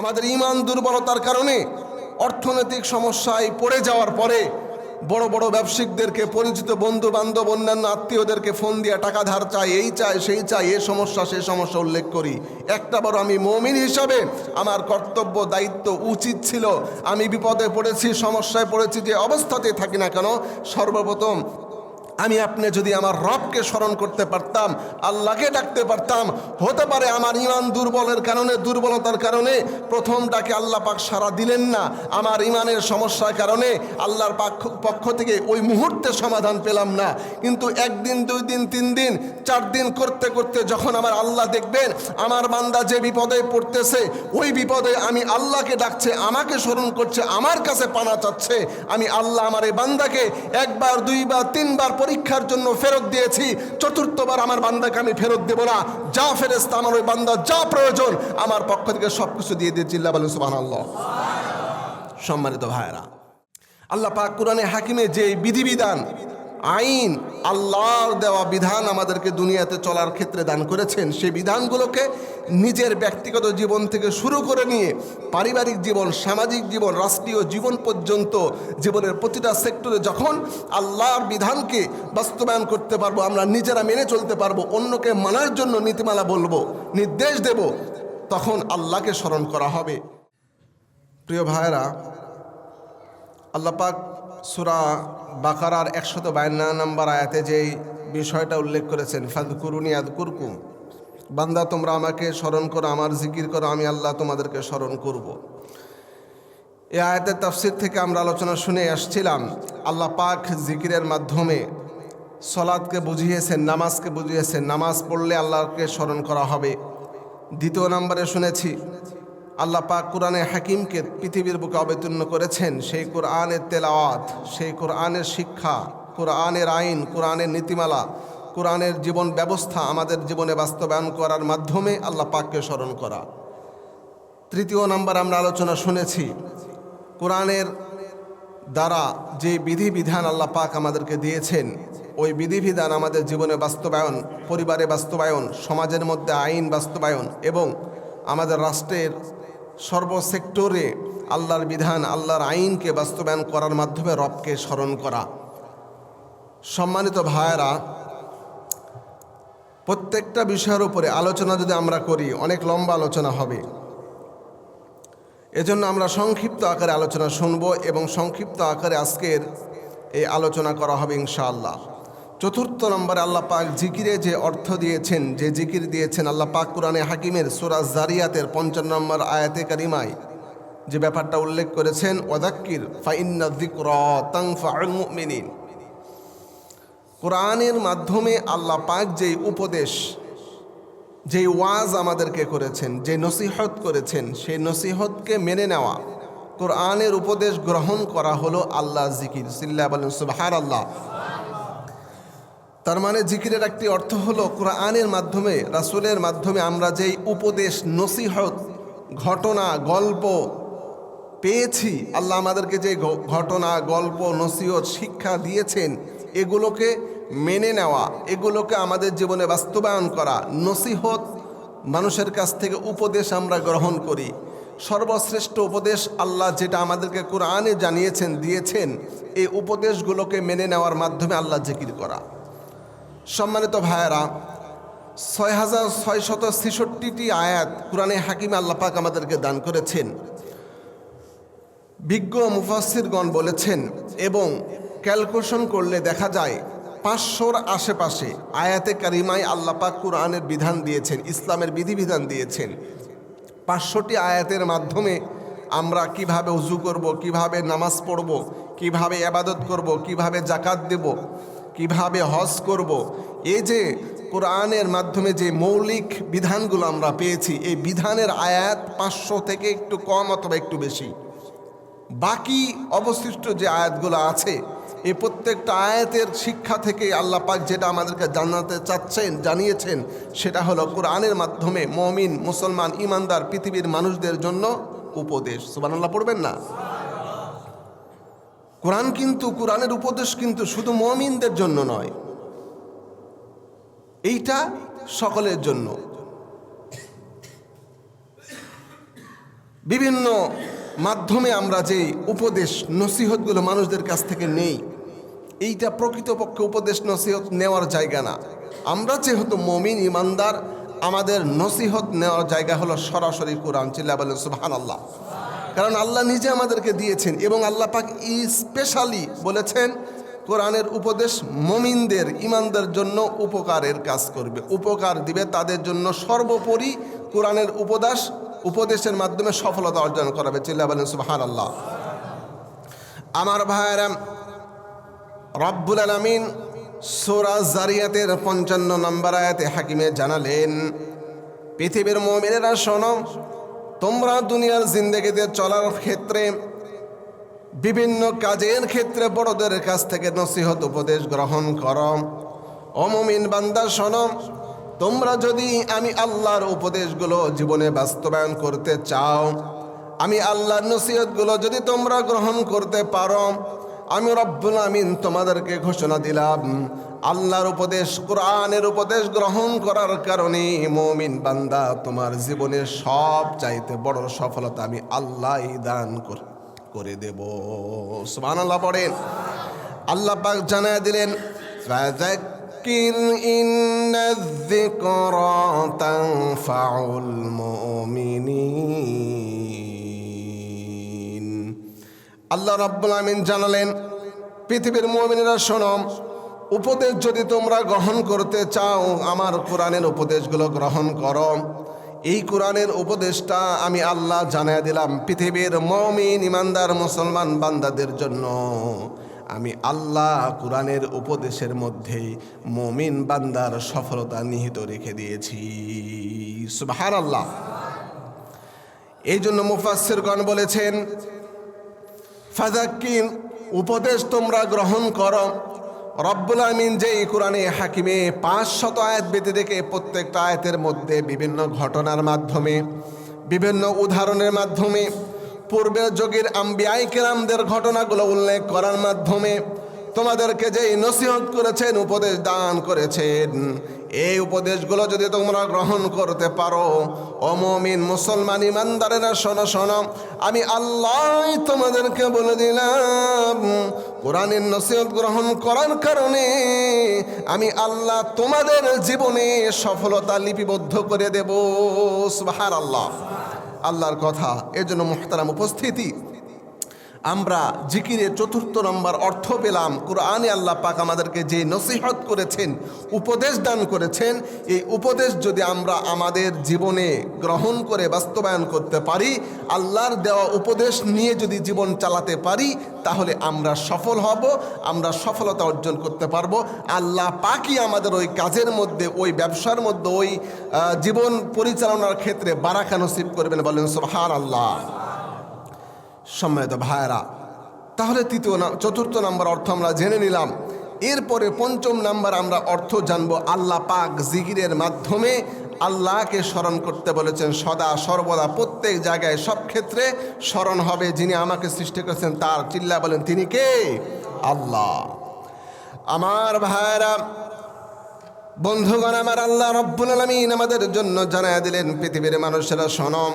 আমাদের ইমান দুর্বলতার কারণে অর্থনৈতিক সমস্যায় পড়ে যাওয়ার পরে বড় বড় ব্যবসায়িকদেরকে পরিচিত বন্ধু বান্ধব অন্যান্য আত্মীয়দেরকে ফোন দিয়ে টাকা ধার চাই, এই চাই, সেই চাই, এ সমস্যা সেই সমস্যা উল্লেখ করি। একটা বড় আমি মমিন হিসাবে আমার কর্তব্য, দায়িত্ব উচিত ছিল। আমি বিপদে পড়েছি, সমস্যায় পড়েছি, যে অবস্থাতে থাকি না কেন, সর্বপ্রথম আমি আপনি যদি আমার রবকে স্মরণ করতে পারতাম, আল্লাহকে ডাকতে পারতাম, হতে পারে আমার ইমান দুর্বলের কারণে, দুর্বলতার কারণে, প্রথম ডাকে আল্লাহ পাক সারা দিলেন না, আমার ইমানের সমস্যার কারণে আল্লাহর পাক পক্ষ থেকে ওই মুহূর্তে সমাধান পেলাম না। কিন্তু একদিন, দুই দিন, তিন দিন, চার দিন করতে করতে যখন আমার আল্লাহ দেখবেন, আমার বান্দা যে বিপদে পড়তেছে, ওই বিপদে আমি আল্লাহকে ডাকছে, আমাকে স্মরণ করছে, আমার কাছে পানা চাচ্ছে, আমি আল্লাহ আমার এই বান্দাকে একবার, দুইবার, তিনবার পরীক্ষার জন্য ফেরত দিয়েছি। চতুর্থবার আমার বান্দাকে আমি ফেরত দেবো না। যা ফেরেস্তা আমার ওই বান্দা, যা প্রয়োজন, আমার পক্ষ থেকে সব কিছু দিয়ে দিয়ে জিল্লা বলেন সুবাহ সম্মানিত ভাইরা আল্লাহ পাক কোরআনে হাকিমে যে বিধিবিধান আইন, আল্লাহর দেওয়া বিধান আমাদেরকে দুনিয়াতে চলার ক্ষেত্রে দান করেছেন। সেই বিধানগুলোকে নিজের ব্যক্তিগত জীবন থেকে শুরু করে নিয়ে পারিবারিক জীবন, সামাজিক জীবন, রাষ্ট্রীয় জীবন পর্যন্ত জীবনের প্রতিটা সেক্টরে যখন আল্লাহর বিধানকে বাস্তবায়ন করতে পারব, আমরা নিজেরা মেনে চলতে পারব, অন্যকে মানার জন্য নীতিমালা বলব, নির্দেশ দেব, তখন আল্লাহকে স্মরণ করা হবে। প্রিয় ভাইরা আল্লাপাক সুরা বাকারার একশত বায়ান্ন নম্বর আয়াতে যেই বিষয়টা উল্লেখ করেছেন ফাদকুরুনি আদকুরকুম বান্দা তোমরা আমাকে স্মরণ করো, আমার জিকির করো, আমি আল্লাহ তোমাদেরকে স্মরণ করব। এ আয়াতের তাফসির থেকে আমরা আলোচনা শুনে আসছিলাম, আল্লাহ পাক জিকিরের মাধ্যমে সলাদকে বুঝিয়েছেন, নামাজকে বুঝিয়েছেন, নামাজ পড়লে আল্লাহকে স্মরণ করা হবে দ্বিতীয় নম্বরে শুনেছি আল্লাহ পাক কোরআনে হাকিমকে পৃথিবীর বুকে অবতীর্ণ করেছেন। সেই কোরআনের তেলাওয়াত, সেই কোরআনের শিক্ষা, কোরআনের আইন, কোরআনের নীতিমালা, কোরআনের জীবন ব্যবস্থা আমাদের জীবনে বাস্তবায়ন করার মাধ্যমে আল্লাহ পাককে স্মরণ করা। তৃতীয় নাম্বার আমরা আলোচনা শুনেছি, কোরআনের দ্বারা যে বিধিবিধান আল্লাহ পাক আমাদেরকে দিয়েছেন, ওই বিধিবিধান আমাদের জীবনে বাস্তবায়ন, পরিবারে বাস্তবায়ন, সমাজের মধ্যে আইন বাস্তবায়ন এবং আমাদের রাষ্ট্রের সর্বসেক্টরে আল্লাহর বিধান, আল্লাহর আইনকে বাস্তবায়ন করার মাধ্যমে রবকে স্মরণ করা। সম্মানিত ভাইয়েরা, প্রত্যেকটা বিষয়ের উপরে আলোচনা যদি আমরা করি, অনেক লম্বা আলোচনা হবে। এজন্য আমরা সংক্ষিপ্ত আকারে আলোচনা শুনব এবং সংক্ষিপ্ত আকারে আজকের এই আলোচনা করা হবে ইনশাআল্লাহ। চতুর্থ নম্বরে আল্লাহ পাক জিকিরে যে অর্থ দিয়েছেন, যে জিকির দিয়েছেন আল্লাহ পাক কোরআনে হাকিমের সুরাজ জারিয়াতের পঞ্চান্ন নম্বর আয়াতে কারিমায়। যে ব্যাপারটা উল্লেখ করেছেন ওদাক্কির ফাইন্না যিকর তানফাউল মুমিনিন। কোরআনের মাধ্যমে আল্লাহ পাক যেই উপদেশ, যেই ওয়াজ আমাদেরকে করেছেন, যে নসিহত করেছেন, সেই নসিহতকে মেনে নেওয়া, কোরআনের উপদেশ গ্রহণ করা হলো আল্লাহ জিকির। সিল্লা বলেন সুবাহার আল্লাহ তার মানে জিকিরের একটি অর্থ হলো কোরআনের মাধ্যমে, রাসুলের মাধ্যমে আমরা যেই উপদেশ, নসিহত, ঘটনা, গল্প পেয়েছি, আল্লাহ আমাদেরকে যে ঘটনা, গল্প, নসিহত, শিক্ষা দিয়েছেন, এগুলোকে মেনে নেওয়া, এগুলোকে আমাদের জীবনে বাস্তবায়ন করা, নসিহত মানুষের কাছ থেকে উপদেশ আমরা গ্রহণ করি। সর্বশ্রেষ্ঠ উপদেশ আল্লাহ যেটা আমাদেরকে কোরআনে জানিয়েছেন, দিয়েছেন, এই উপদেশগুলোকে মেনে নেওয়ার মাধ্যমে আল্লাহ জিকির করা। সম্মানিত ভাইয়েরা ছয় হাজার ছয় ছয়শত ছেষট্টিটি আয়াত কোরআনে হাকিম আল্লাপাক আমাদেরকে দান করেছেন। বিজ্ঞ মুফাসিরগণ বলেছেন, এবং ক্যালকুলেশন করলে দেখা যায় পাঁচশোর আশেপাশে আয়াতে কারিমায় আল্লাপাক কোরআনের বিধান দিয়েছেন, ইসলামের বিধিবিধান দিয়েছেন। পাঁচশোটি আয়াতের মাধ্যমে আমরা কীভাবে উজু করব, কীভাবে নামাজ পড়ব, কীভাবে আবাদত করব, কীভাবে জাকাত দেব কীভাবে হজ করব? এই যে কোরআনের মাধ্যমে যে মৌলিক বিধানগুলো আমরা পেয়েছি, এই বিধানের আয়াত পাঁচশো থেকে একটু কম অথবা একটু বেশি। বাকি অবশিষ্ট যে আয়াতগুলো আছে, এই প্রত্যেকটা আয়াতের শিক্ষা থেকে আল্লাহ পাক যেটা আমাদেরকে জানাতে চাচ্ছেন, জানিয়েছেন, সেটা হলো কোরআনের মাধ্যমে মমিন, মুসলমান, ইমানদার, পৃথিবীর মানুষদের জন্য উপদেশ। সুবহানাল্লাহ, পড়বেন না? কোরআন কিন্তু, কোরআনের উপদেশ কিন্তু শুধু মমিনদের জন্য নয়। এইটা সকলের জন্য। বিভিন্ন মাধ্যমে আমরা যে উপদেশ, নসিহতগুলো মানুষদের কাছ থেকে নেই, এইটা প্রকৃতপক্ষে উপদেশ, নসিহত নেওয়ার জায়গা না। আমরা যেহেতু মমিন, ইমানদার, আমাদের নসিহত নেওয়ার জায়গা হলো সরাসরি কোরআন চিল্লা বলেন সুবহান আল্লাহ কারণ আল্লাহ নিজে আমাদেরকে দিয়েছেন এবং আল্লাহ পাক স্পেশালি বলেছেন, কোরআনের উপদেশ মমিনদের ইমানদের জন্য উপকারের কাজ করবে। উপকার দিবে তাদের জন্য সর্বোপরি কোরআনের উপদেশ, উপদেশের মাধ্যমে সফলতা অর্জন করাবে। চিল্লা বলেন আল্লাহ আমার ভাইয়েরা, রব্বুল আলমিন সোরা জারিয়াতের পঞ্চান্ন নম্বর আয়াতে হাকিমে জানালেন, পৃথিবীর মমিনেরা শোনো তোমরা দুনিয়ার জিন্দগিতে চলার ক্ষেত্রে বিভিন্ন কাজের ক্ষেত্রে বড়দের কাছ থেকে নসিহত উপদেশ গ্রহণ করো। অমমিন বান্দা, শোনো, তোমরা যদি আমি আল্লাহর উপদেশগুলো জীবনে বাস্তবায়ন করতে চাও, আমি আল্লাহর নসিহতগুলো যদি তোমরা গ্রহণ করতে পারো, আমি রব্বুল আমিন তোমাদেরকে ঘোষণা দিলাম। আল্লাহর উপদেশ, কোরআনের উপদেশ গ্রহণ করার কারণে মমিন বান্দা তোমার জীবনের সব চাইতে বড় সফলতা আমি আল্লাহ দান করি দেব। সুবহানাল্লাহ পড়েন। আল্লাহ পাক জানায় দিলেন আল্লাহ রাব্বুল আমিন জানালেন, পৃথিবীর মুমিনেরা শোনো উপদেশ যদি তোমরা গ্রহণ করতে চাও, আমার কোরআনের উপদেশগুলো গ্রহণ করো। এই কোরআনের উপদেশটা আমি আল্লাহ জানাই দিলাম পৃথিবীর মমিন, ইমানদার মুসলমান বান্দাদের জন্য। আমি আল্লাহ কোরআনের উপদেশের মধ্যেই মমিন বান্দার সফলতা নিহিত রেখে দিয়েছি। সুবাহান আল্লাহ এই জন্য মুফাসিরগণ বলেছেন ফাজাক্কিন উপদেশ তোমরা গ্রহণ করো রব্বুল আমিন যে কোরআনে হাকিমে পাঁচ শত আয়াত বেঁধে দেখে প্রত্যেকটা আয়াতের মধ্যে বিভিন্ন ঘটনার মাধ্যমে, বিভিন্ন উদাহরণের মাধ্যমে, পূর্বের যুগের আম্বিআই কেরামদের ঘটনাগুলো উল্লেখ করার মাধ্যমে তোমাদেরকে যেই নসিহত করেছেন, উপদেশ দান করেছেন। এই উপদেশগুলো যদি তোমরা গ্রহণ করতে পারো অমমিন মুসলমান ইমানদারেরা, শোনো শোনো। আমি আল্লাহ তোমাদেরকে বলে দিলাম, কোরআনের নসিহত গ্রহণ করার কারণে আমি আল্লাহ তোমাদের জীবনে সফলতা লিপিবদ্ধ করে দেব। সুবাহার আল্লাহ আল্লাহর কথা এজন্য মুহতারাম উপস্থিতি। আমরা জিকিরের চতুর্থ নম্বর অর্থ পেলাম। কোরআনে আল্লাহ পাক আমাদেরকে যে নসিহত করেছেন, উপদেশ দান করেছেন, এই উপদেশ যদি আমরা আমাদের জীবনে গ্রহণ করে বাস্তবায়ন করতে পারি, আল্লাহর দেওয়া উপদেশ নিয়ে যদি জীবন চালাতে পারি, তাহলে আমরা সফল হব, আমরা সফলতা অর্জন করতে পারব। আল্লাহ পাকই আমাদের ওই কাজের মধ্যে, ওই ব্যবসার মধ্যে, ওই জীবন পরিচালনার ক্ষেত্রে বারাকা নসিব করবেন বলেন সোহার আল্লাহ সম্মানিত ভাইয়েরা, তাহলে তৃতীয় চতুর্থ নাম্বার অর্থ আমরা জেনে নিলাম। এরপরে পঞ্চম নাম্বার আমরা অর্থ জানব আল্লাহ পাক জিগিরের মাধ্যমে। আল্লাহকে স্মরণ করতে বলেছেন, সদা, সর্বদা, প্রত্যেক জায়গায়, সব ক্ষেত্রে স্মরণ হবে যিনি আমাকে সৃষ্টি করেছেন, তার চিল্লা বলেন, তিনি কে? আল্লাহ। আমার ভাইয়েরা, বন্ধুগণ, আমার আল্লাহ রব্বুল আলমিন আমাদের জন্য জানায় দিলেন, পৃথিবীর মানুষেরা সনম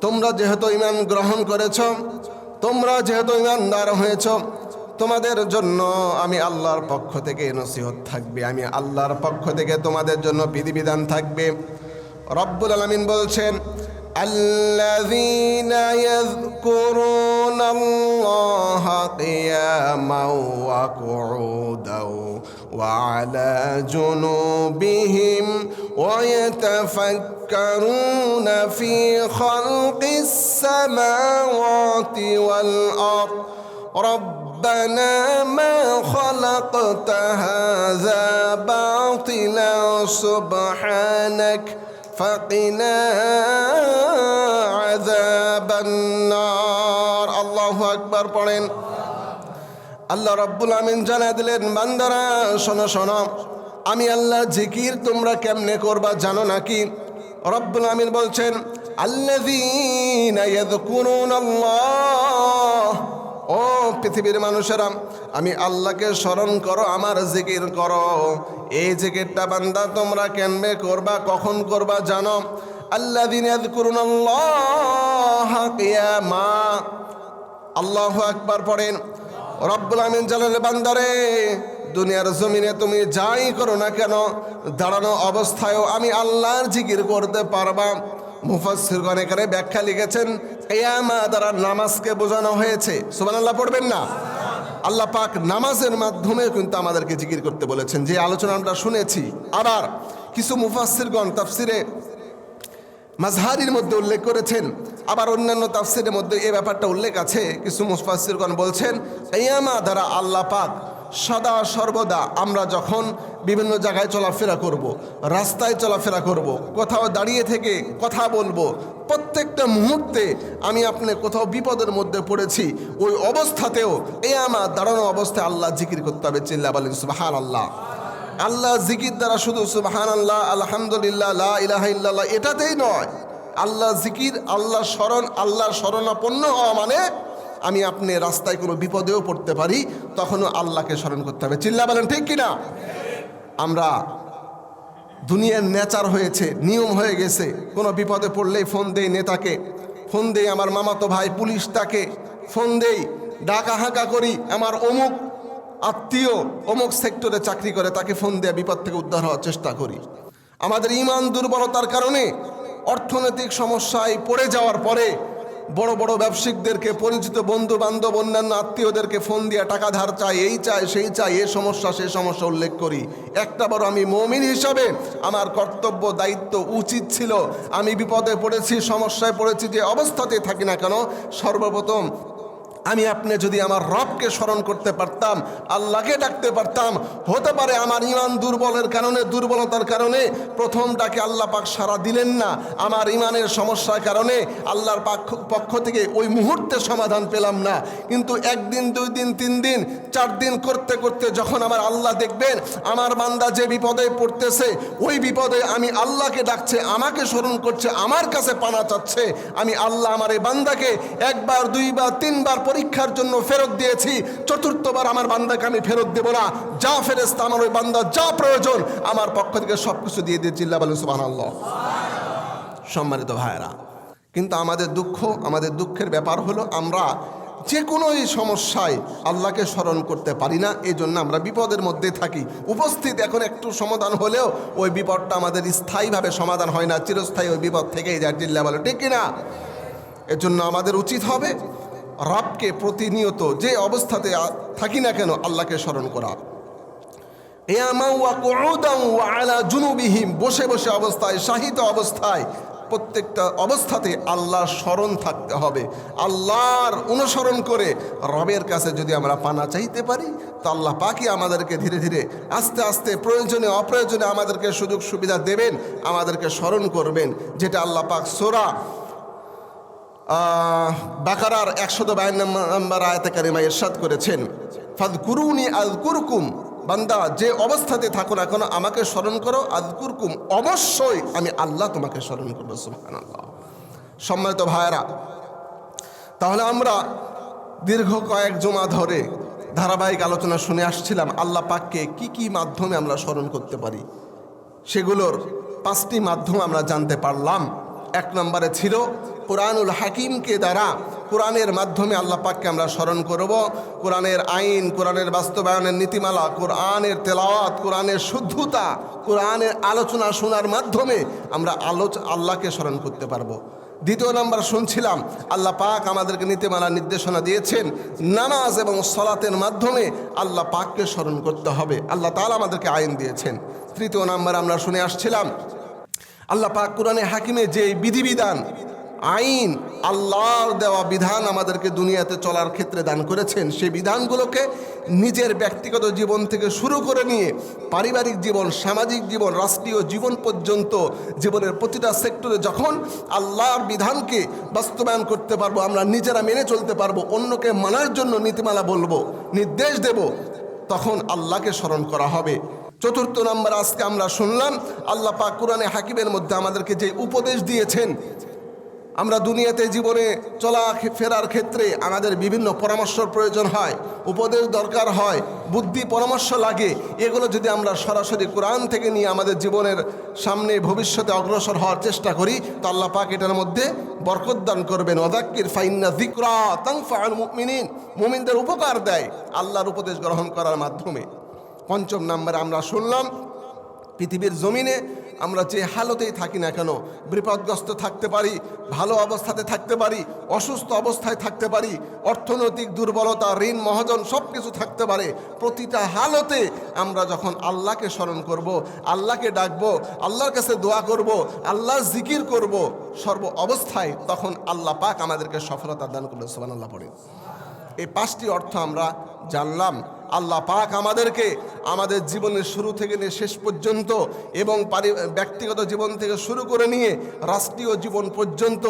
তোমরা যেহেতু ইমান গ্রহণ করেছ তোমরা যেহেতু ইমানদার হয়েছ তোমাদের জন্য আমি আল্লাহর পক্ষ থেকে নসিহত থাকবে আমি আল্লাহর পক্ষ থেকে তোমাদের জন্য বিধিবিধান থাকবে রব্বুল আলমিন বলছেন الذين يذكرون الله قياما وقعودا وعلى جنوبهم ويتفكرون في خلق السماوات والأرض. ربنا ما خلقت هذا باطلا سبحانك فقنا عذاب النار. الله أكبر قرن আল্লাহ রব্বুল আমিন জানা দিলেন, বান্দারা, শোনো শোনো। আমি আল্লাহ জিকির তোমরা কেমনে করবা জানো নাকি? রব্বুল আমিন বলছেন ও পৃথিবীর মানুষেরা, আমি আল্লাহকে স্মরণ করো, আমার জিকির করো। এই জিকিরটা বান্দা তোমরা কেনবে করবা, কখন করবা জানো? আল্লাযীনা ইয়াযকুরুনাল্লাহ, কিয়ামা। আল্লাহ একবার পড়েন রব্বুল আমিন জালালের বান্দারে, দুনিয়ার জমিনে তুমি যাই করো না কেন, দাঁড়ানো অবস্থায়ও আমি আল্লাহর জিকির করতে পারবা। মুফাসসিরগণ এখানে ব্যাখ্যা লিখেছেন, কিয়ামা দ্বারা নামাজকে বোঝানো হয়েছে। সুবহানাল্লাহ, পড়বেন না? আল্লাহ পাক নামাজের মাধ্যমে কিন্তু আমাদেরকে জিকির করতে বলেছেন। যে আলোচনা আমরা শুনেছি, আবার কিছু মুফাসসিরগণ তাফসিরে মাজহারির মধ্যে উল্লেখ করেছেন আবার অন্যান্য তাফসিরের মধ্যে এই ব্যাপারটা উল্লেখ আছে কিছু মুফাসসিরগণ বলছেন, ইয়ামা দ্বারা আল্লাহ পাক সদা সর্বদা আমরা যখন বিভিন্ন জায়গায় চলাফেরা করব। রাস্তায় চলাফেরা করব। কোথাও দাঁড়িয়ে থেকে কথা বলব, প্রত্যেকটা মুহূর্তে আমি আপনি কোথাও বিপদের মধ্যে পড়েছি, ওই অবস্থাতেও এ আমার দাঁড়ানো অবস্থায় আল্লাহ জিকির করতে হবে, চিল্লা বলেন সুবাহান আল্লাহ আল্লাহ জিকির দ্বারা শুধু সুবাহান আল্লাহ আলহামদুলিল্লাহ, লা ইলাহা ইল্লাল্লাহ এটাতেই নয়। আল্লাহ জিকির, আল্লাহ স্মরণ, আল্লাহর শরণাপন্ন হওয়া মানে আমি আপনি রাস্তায় কোনো বিপদেও পড়তে পারি, তখনও আল্লাহকে স্মরণ করতে হবে। চিল্লা বলেন, ঠিক কিনা? আমরা দুনিয়ার নেচার হয়েছে, নিয়ম হয়ে গেছে। কোনো বিপদে পড়লেই ফোন দেই নেতাকে, ফোন দেই আমার মামাতো ভাই পুলিশ তাকে, ফোন দেই, ডাকা হাঁকা করি আমার অমুক আত্মীয় অমুক সেক্টরে চাকরি করে, তাকে ফোন দিয়ে বিপদ থেকে উদ্ধার হওয়ার চেষ্টা করি। আমাদের ইমান দুর্বলতার কারণে অর্থনৈতিক সমস্যায় পড়ে যাওয়ার পরে বড় বড় ব্যবসায়িকদেরকে পরিচিত বন্ধু বান্ধব অন্যান্য আত্মীয়দেরকে ফোন দিয়ে টাকা ধার চাই, এই চাই, সেই চাই, এ সমস্যা সেই সমস্যা উল্লেখ করি। একটা বড় আমি মমিন হিসাবে আমার কর্তব্য, দায়িত্ব উচিত ছিল। আমি বিপদে পড়েছি, সমস্যায় পড়েছি, যে অবস্থাতে থাকি না কেন, সর্বপ্রথম আমি আপনি যদি আমার রবকে স্মরণ করতে পারতাম, আল্লাহকে ডাকতে পারতাম, হতে পারে আমার ইমান দুর্বলের কারণে, দুর্বলতার কারণে, প্রথম ডাকে আল্লাহ পাক সারা দিলেন না, আমার ইমানের সমস্যার কারণে আল্লাহর পাক পক্ষ থেকে ওই মুহূর্তে সমাধান পেলাম না। কিন্তু একদিন, দুই দিন, তিন দিন, চার দিন করতে করতে যখন আমার আল্লাহ দেখবেন, আমার বান্দা যে বিপদে পড়তেছে, ওই বিপদে আমি আল্লাহকে ডাকছে, আমাকে স্মরণ করছে, আমার কাছে পানা চাচ্ছে, আমি আল্লাহ আমার এই বান্দাকে একবার, দুইবার, তিনবার পরীক্ষার জন্য ফেরত দিয়েছি। চতুর্থবার আমার বান্দাকে আমি ফেরত দেবো না। যা ফেরেস্তা আমার ওই বান্দা, যা প্রয়োজন, আমার পক্ষ থেকে সব কিছু দিয়ে দিয়ে চিল্লা বলেন সুবাহ সম্মানিত ভাইয়েরা, কিন্তু আমাদের দুঃখ, আমাদের দুঃখের ব্যাপার হলো আমরা যে কোনো এই সমস্যায় আল্লাহকে স্মরণ করতে পারি না এই জন্য আমরা বিপদের মধ্যে থাকি। উপস্থিত এখন একটু সমাধান হলেও ওই বিপদটা আমাদের স্থায়ীভাবে সমাধান হয় না। চিরস্থায়ী ওই বিপদ থেকেই যায়। জিল্লা বলে, ঠিক কিনা? এর জন্য আমাদের উচিত হবে রবকে প্রতিনিয়ত যে অবস্থাতে থাকি না কেন আল্লাহকে স্মরণ করা। ওয়া বসে বসে অবস্থায়, শাহিত অবস্থায়, প্রত্যেকটা অবস্থাতে আল্লাহর স্মরণ থাকতে হবে। আল্লাহর অনুসরণ করে রবের কাছে যদি আমরা পানা চাইতে পারি, তো আল্লাহ পাকি আমাদেরকে ধীরে ধীরে, আস্তে আস্তে প্রয়োজনে অপ্রয়োজনে আমাদেরকে সুযোগ সুবিধা দেবেন, আমাদেরকে স্মরণ করবেন, যেটা আল্লাহ পাক সোরা বাকারার একশত বায়ান্ন নম্বর আয়তে কারিমা ইরশাদ করেছেন ফাদ কুরুনি আল কুরকুম বান্দা, যে অবস্থাতে থাকো না কেন, আমাকে স্মরণ করো আল কুরকুম অবশ্যই আমি আল্লাহ তোমাকে স্মরণ করব সুবহান আল্লাহ সম্মানিত ভাইয়েরা, তাহলে আমরা দীর্ঘ কয়েক জমা ধরে ধারাবাহিক আলোচনা শুনে আসছিলাম, আল্লাহ পাককে কি কি মাধ্যমে আমরা স্মরণ করতে পারি, সেগুলোর পাঁচটি মাধ্যম আমরা জানতে পারলাম। এক নম্বরে ছিল কোরআনুল হাকিমকে দ্বারা কোরআনের মাধ্যমে আল্লাহ পাককে আমরা স্মরণ করব। কোরআনের আইন, কোরআনের বাস্তবায়নের নীতিমালা, কোরআনের তেলাওয়াত, কোরআনের শুদ্ধতা, কোরআনের আলোচনা শোনার মাধ্যমে আমরা আলোচ, আল্লাহকে স্মরণ করতে পারব। দ্বিতীয় নাম্বার শুনছিলাম, আল্লাহ পাক আমাদেরকে নীতিমালা নির্দেশনা দিয়েছেন, নামাজ এবং সলাতের মাধ্যমে আল্লাহ পাককে স্মরণ করতে হবে। আল্লাহ তালা আমাদেরকে আইন দিয়েছেন। তৃতীয় নাম্বার আমরা শুনে আসছিলাম, আল্লাহ পাক কোরআনে হাকিমে যে বিধিবিধান আইন, আল্লাহর দেওয়া বিধান আমাদেরকে দুনিয়াতে চলার ক্ষেত্রে দান করেছেন। সেই বিধানগুলোকে নিজের ব্যক্তিগত জীবন থেকে শুরু করে নিয়ে পারিবারিক জীবন, সামাজিক জীবন, রাষ্ট্রীয় জীবন পর্যন্ত জীবনের প্রতিটা সেক্টরে যখন আল্লাহর বিধানকে বাস্তবায়ন করতে পারব, আমরা নিজেরা মেনে চলতে পারব, অন্যকে মানার জন্য নীতিমালা বলব, নির্দেশ দেব, তখন আল্লাহকে স্মরণ করা হবে। চতুর্থ নম্বর আজকে আমরা শুনলাম, আল্লাহ পাক কোরআনে হাকিমের মধ্যে আমাদেরকে যে উপদেশ দিয়েছেন আমরা দুনিয়াতে জীবনে চলা ফেরার ক্ষেত্রে আমাদের বিভিন্ন পরামর্শর প্রয়োজন হয়, উপদেশ দরকার হয়, বুদ্ধি পরামর্শ লাগে। এগুলো যদি আমরা সরাসরি কোরআন থেকে নিয়ে আমাদের জীবনের সামনে ভবিষ্যতে অগ্রসর হওয়ার চেষ্টা করি, তো আল্লাহ পাক এটার মধ্যে বরকত দান করবেন। ওদাক্কির ফাইন্না যিকরা তানফাউল মুমিনিন। মুমিনদের উপকার দেয় আল্লাহর উপদেশ গ্রহণ করার মাধ্যমে। পঞ্চম নম্বরে আমরা শুনলাম পৃথিবীর জমিনে আমরা যে হালতেই থাকি না কেন, বিপদগ্রস্ত থাকতে পারি, ভালো অবস্থাতে থাকতে পারি, অসুস্থ অবস্থায় থাকতে পারি, অর্থনৈতিক দুর্বলতা, ঋণ, মহাজন সব কিছু থাকতে পারে, প্রতিটা হালতে আমরা যখন আল্লাহকে স্মরণ করব, আল্লাহকে ডাকব, আল্লাহর কাছে দোয়া করব আল্লাহ জিকির করব, সর্ব অবস্থায় তখন আল্লাহ পাক আমাদেরকে সফলতা দান করল সোবান আল্লাহ পড়ে। এই পাঁচটি অর্থ আমরা জানলাম। আল্লাহ পাক আমাদেরকে আমাদের জীবনের শুরু থেকে নিয়ে শেষ পর্যন্ত এবং পারি ব্যক্তিগত জীবন থেকে শুরু করে নিয়ে রাষ্ট্রীয় জীবন পর্যন্ত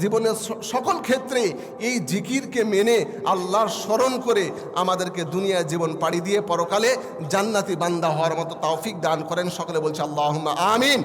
জীবনের সকল ক্ষেত্রে এই জিকিরকে মেনে আল্লাহর স্মরণ করে আমাদেরকে দুনিয়া জীবন পাড়ি দিয়ে পরকালে জান্নাতি বান্দা হওয়ার মতো তৌফিক দান করেন। সকলে বলছে আল্লাহ আমিন।